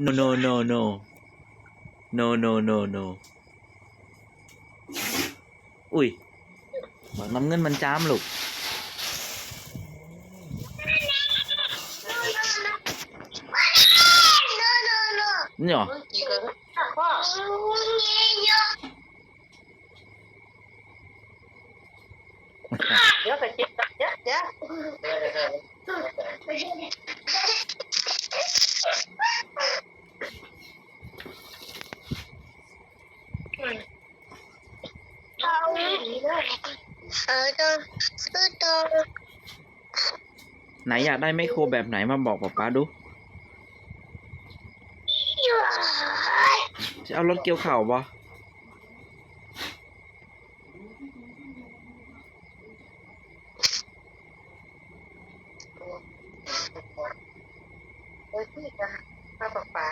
No, no, no, no. No, no, no, no. อุ้ยบอกน้ำเงินมันจามลูก นี่หรอ เดี๋ยวไปกินกันเยอะ ไหนอยากได้ไมโครแบบไหนมาบอกป๊าป๊าดู จะเอารถเกี่ยวเข่าวบ่โอ้ยพี่จ้ะป้าป๊าป๊า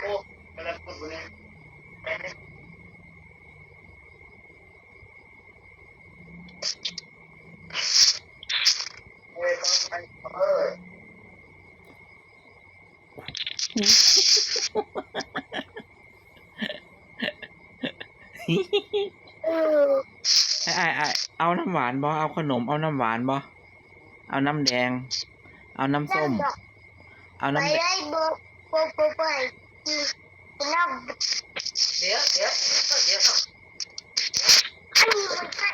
อืม ไอ้ไอ้ไอ้เอาน้ำหวานบ่เอาขนม เอาน้ำหวานบ่เอาน้ำแดง เอาน้ำส้ม เอาไปน้ำแดงได้บุกบุกบุกไปน้ำเดี๋ยวเดี๋ยวเดี๋ยวอันนี้มันก็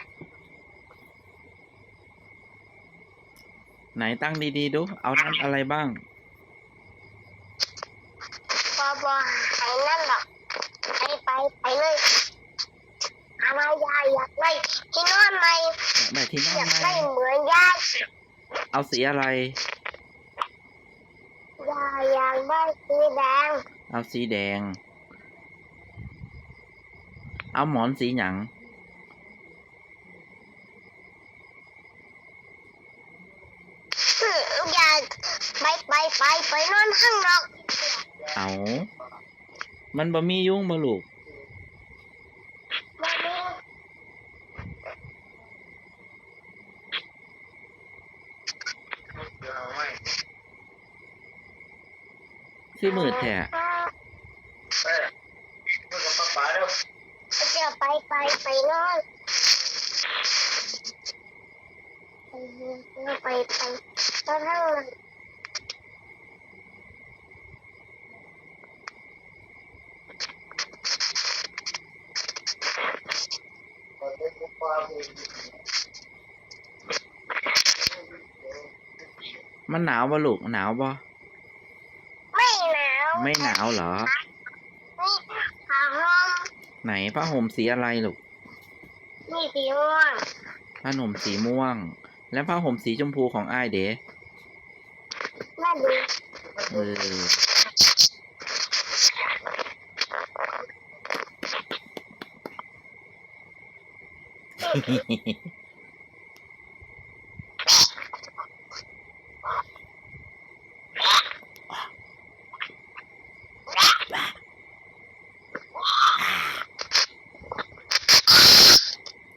ไหนตั้งดีๆดู เอาน้ำอะไรบ้างบอบอไปนั่นหรอกไปไปไปเลย อะไรยายอยากได้ที่นอนไหมอยากได้ที่นั่องยากไหมได้เหมือนยายเอาสีอะไร ยายอยากได้สีแดงเอาสีแดง เอาหมอนสีหยังอยากไปไปไปไปนอนข้างนอกเอา มันบ่มียุงบ่ลูก คือมื่นแท้เออาจะไปไปไปนอนไปไปไปก็เท่ามันหนาวบ่ลูกหนาวบ่ ไม่หนาวเหรอ นี่ผ้าห่มไหนผ้าห่มสีอะไรลูกนี่สีม่วงผ้าห่มสีม่วง แล้วผ้าห่มสีชมพูของอ้ายเด๋แม่ดูเออ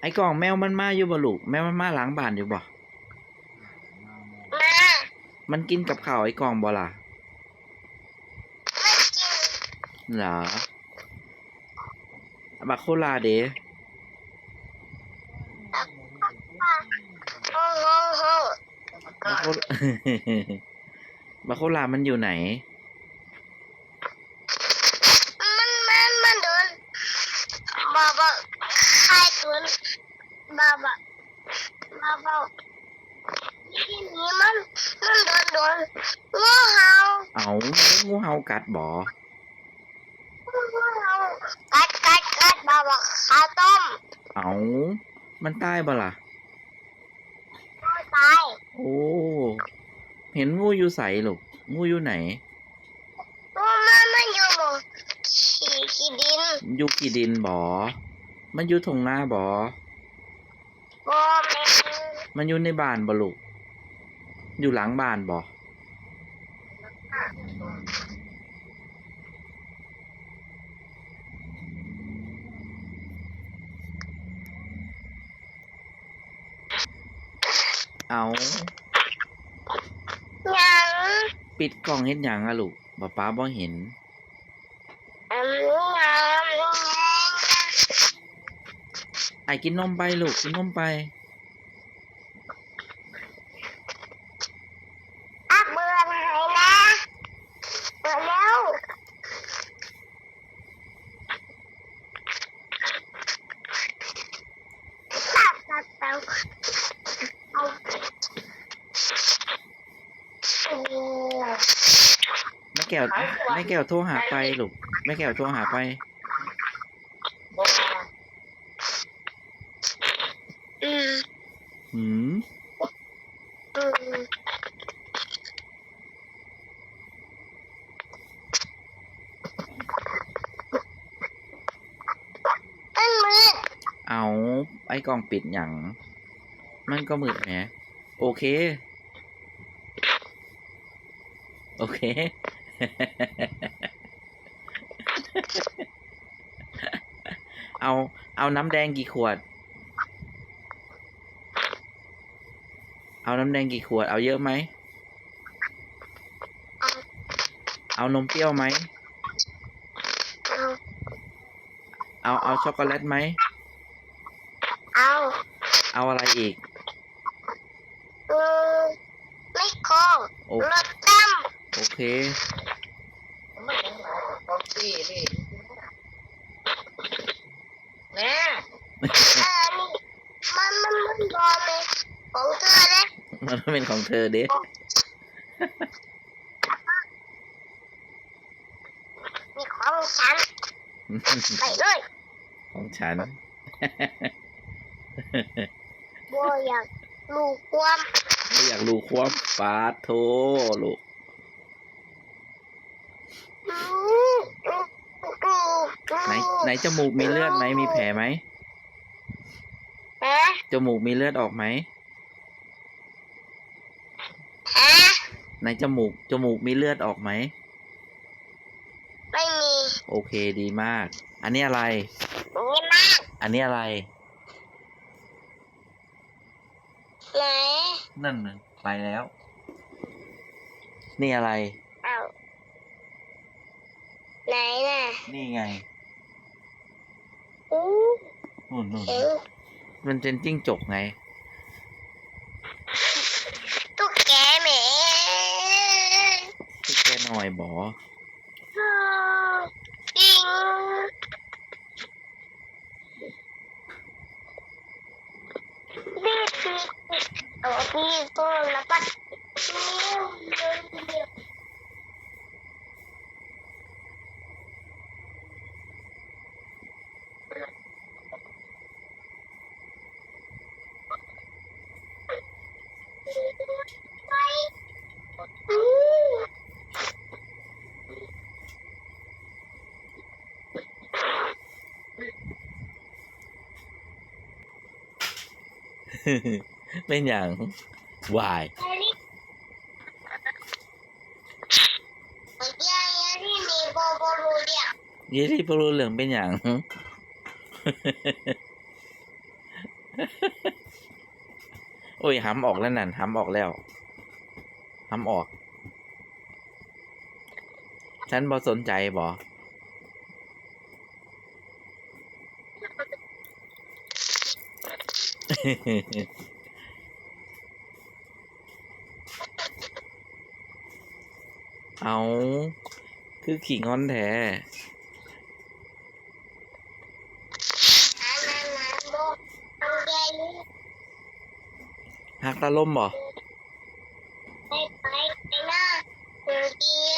ไอ้ กล่องแมวมันมาอยู่บ่ลูกแมวมันมาหล้างบ้านอยู่บ่ มามันกินกับข้าวไอ้กล่องบ่ล่ะไม่กินเหรอบักโคลาเดโอ้โหโห บักโค บักโคลามันอยู่ไหนมันมันมันโดนบาบาใครโดนบาบา บาบาที่นี้มันมันโดนโดนงูเห่าเอางูเห่ากัดบ่งูเห่ากัดกัดกัดบาบาข้าวต้มเอามันตายบ่ล่ะตายโอ้เห็นงูอยู่ใสลูกงูอยู่ไหนงูมันมันอยู่บนขี้ขี้ดินอยู่กี่ดินบ่มันอยู่ทงหน้าบ่บอแม่ มันอยู่ในบ้านบ่ลูก อยู่หลังบ้านบ่เอายังปิดกล่องเฮ็ดหยังอะลูกบ่ป้าบ่เห็นอืมงามไอ้กินนมไปลูกกินนมไป อะเบื่อหายนะเบื่อแล้วตัดตัดตัดเอาโอ้ แม่แก้วแม่แก้วโทรหาไปลูกแม่แก้วโทรหาไปบอกอืมหืมอืมมันมืดเอาไอ้กล่องปิดหยังมันก็มืดแหมโอเค โอเค เอา เอาน้ำแดงกี่ขวด เอาน้ำแดงกี่ขวด เอาเยอะไหม เอานมเปรี้ยวไหม เอา เอาเอาช็อกโกแลตไหม เอา เอาอะไรอีก อืมไม่โกงโอรถตั้มโอเคไม่ยังหลาย กาแฟนี่แน่เออนี่มันมันมันบอเลยของเธอเลยมันเป็นของเธอเด้นี่ของฉันไปเลยของฉันบัวอยากลูกความไม่อยากรู้ความปาดโทลูก อืมอืมอืม ไหนไหนจมูกมีเลือดไหมมีแผลไหมฮะจมูกมีเลือดออกไหมฮะในจมูกจมูกมีเลือดออกไหมไม่มี โอเคดีมาก อันนี้อะไรนี่มากอันนี้อะไรไหนนั่นน่ะไปแล้ว นี่อะไรเอาไหนน่ะ นี่ไงอู้ นู่นนู่นเห็นมันเป็นจิ้งจกไง ตุ๊กแกแหมที่แกหน่อยบอจริงนี่คือเอาพี่ก็แล้วก็อืม เป็นอย่างวายอันนี้ยายอันนี้มีโบโบรูเดียวยี่ที่ปรูเหลืองเป็นอย่างโอ้ยห้ำออกแล้วนั่นห้ำออกแล้วห้ำออก ฉันบอสนใจบอ เอาคือขี่งอนแท้อันนั้นนะหักตาล่มบ่ไปไปไปนะหนึ่งดีย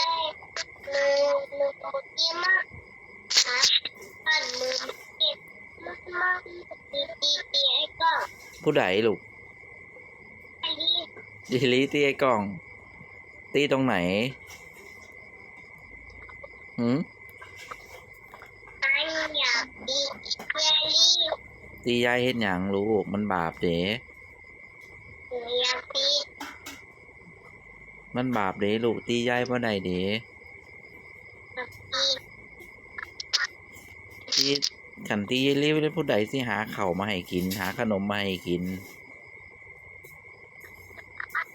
หนึ่งหนึ่งดีมากฮะอันหนึ่งเจ็ดมากมากดีดีดีไอ้กล้อง ผู้ใดลูกไอ้นี่ดิลิตีไอ้กล่อง ตีตรงไหนหืมอันอยากดีเยลี่ตียายเฮ็ดหยังลูกมันบาปเด้หนูอยากดีมันบาปเด้ลูกตียายบ่ได้เด้อยากดีตี ขันตียายลิวได้ผู้ใดสิหาเข่ามาให้กิน หาขนมมาให้กิน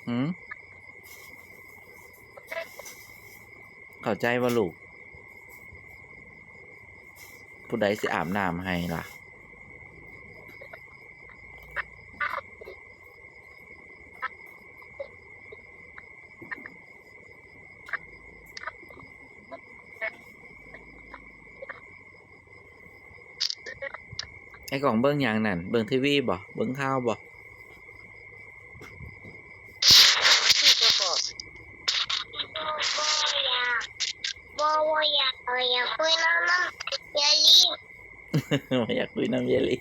หืมเข้าใจว่าลูก ผู้ใดสิอาบน้ำให้ล่ะ ไอ้กล่องเบิ้งหยังนั่นเบิ้งทีวีบ่เบิ้งข้าวบ่ที่จะบอกบ่บ่อยากบ่อยากคุยน้ำน้ำอย่าลีไม่อยากคุยน้ำเยลลี่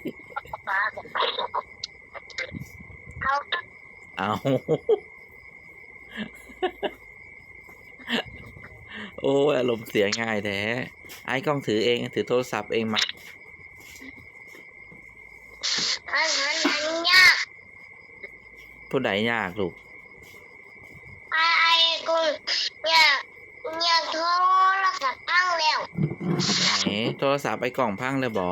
ป้ากับไปเอาเอาโอ้ยอารมณ์เสียง่ายแท้ไอ้กล้องถือเองถือโทรศัพท์เองมา อันนั้นมันยาก ผู้ใดยากลูกไอ้ไอ้กูอยากอยากโทรศัพท์ตั้งแล้วไหนโทรศัพท์ไอ้กล่องพังเลยบอ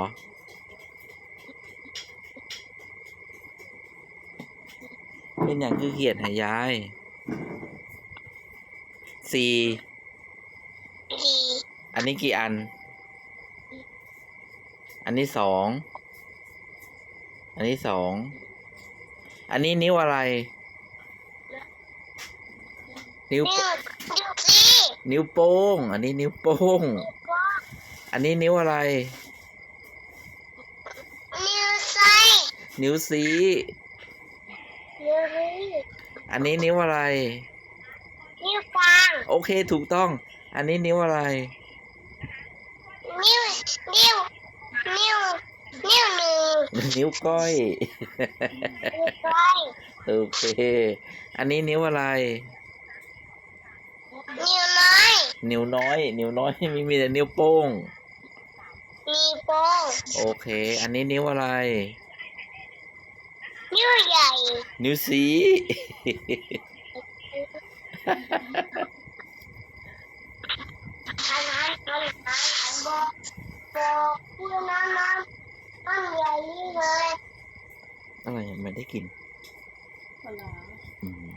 เป็นอย่างคือเขียนให้ยายสี่ดีอันนี้กี่อัน อันนี้สอง อันนี้สอง อันนี้นิ้วอะไร นิ้ว นิ้วโปนิ้วซีนิ้วโป้ง อันนี้นิ้วโป้ง อันนี้นิ้วอะไร นิ้วไซนิ้วซีนิ้วรีอันนี้นิ้วอะไร นิ้วฟางโอเคถูกต้อง อันนี้นิ้วอะไร นิ้ว นิ้ว นิ้ว นิ้วหนึ่งนิ้วก้อยนิ้วก้อย โอเค อันนี้นิ้วอะไร นิ้วน้อย นิ้วน้อย นิ้วน้อยไม่มีแต่นิ้วโป้ง นิ้วโป้ง โอเค อันนี้นิ้วอะไร นิ้วใหญ่ นิ้วสีอันนั้นอันนั้นอันบอกบอกพูดน้ำน้ำมันใหญ่เลยอะไรไม่ได้กิน อืม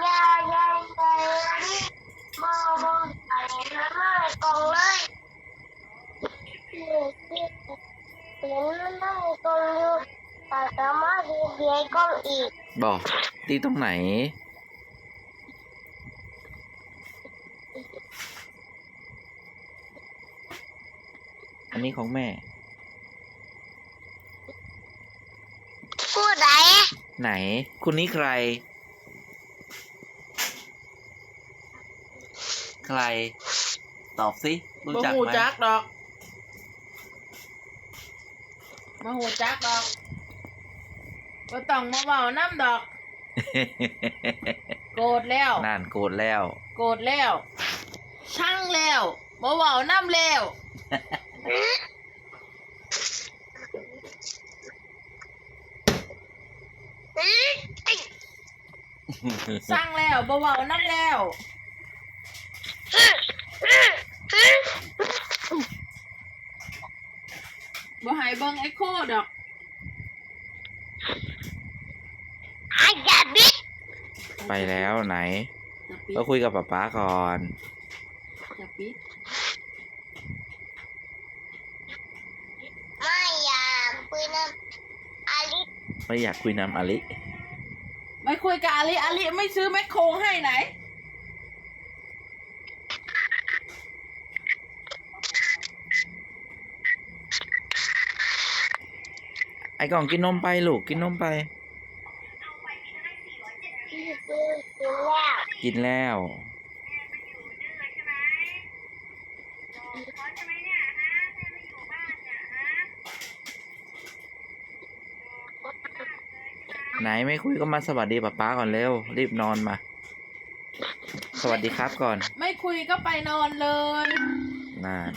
ใหญ่ใหญ่ใหญ่นี่บอกบอกใส่น้ำมันกองเลยเห็นเห็นน้ำมันกล่องอยู่แต่สามารถเห็นเดียกองอีกบอกตีตรงไหนอันนี้ของแม่ ผู้ใด ไหน คุณนี่ใคร ใคร ตอบสิ รู้บ่จักหูไหมจักดอกมาหูจักดอกบ่ต้องมาเว้าน้ำดอก โกรธแล้ว นั่นโกรธแล้ว โกรธแล้ว ช่างแล้วบ่เว้าน้ำแล้ว อืม สร้างแล้วบ่เว้าน้ำแล้วอืมอืมอืมบ่ให้เบิ่งเอ็กโคดอกอาจารย์บิ๊กไปแล้วไหน จะปิดก็คุยกับป๊าป๊าก่อน จะปิด ไม่อยากคุยน้ำอาลิ ไม่อยากคุยนำอลิ ไม่คุยกับอาลิอาลิไม่ซื้อแมคโครให้ไหน ไอ้กล่องกินนมไปลูกกินนมไปที่ซื้อซื้อแล้ว กินแล้ว ไหนไม่คุยก็มาสวัสดีป๊าป๊าก่อนเร็ว รีบนอนมา สวัสดีครับก่อน ไม่คุยก็ไปนอนเลยนั่น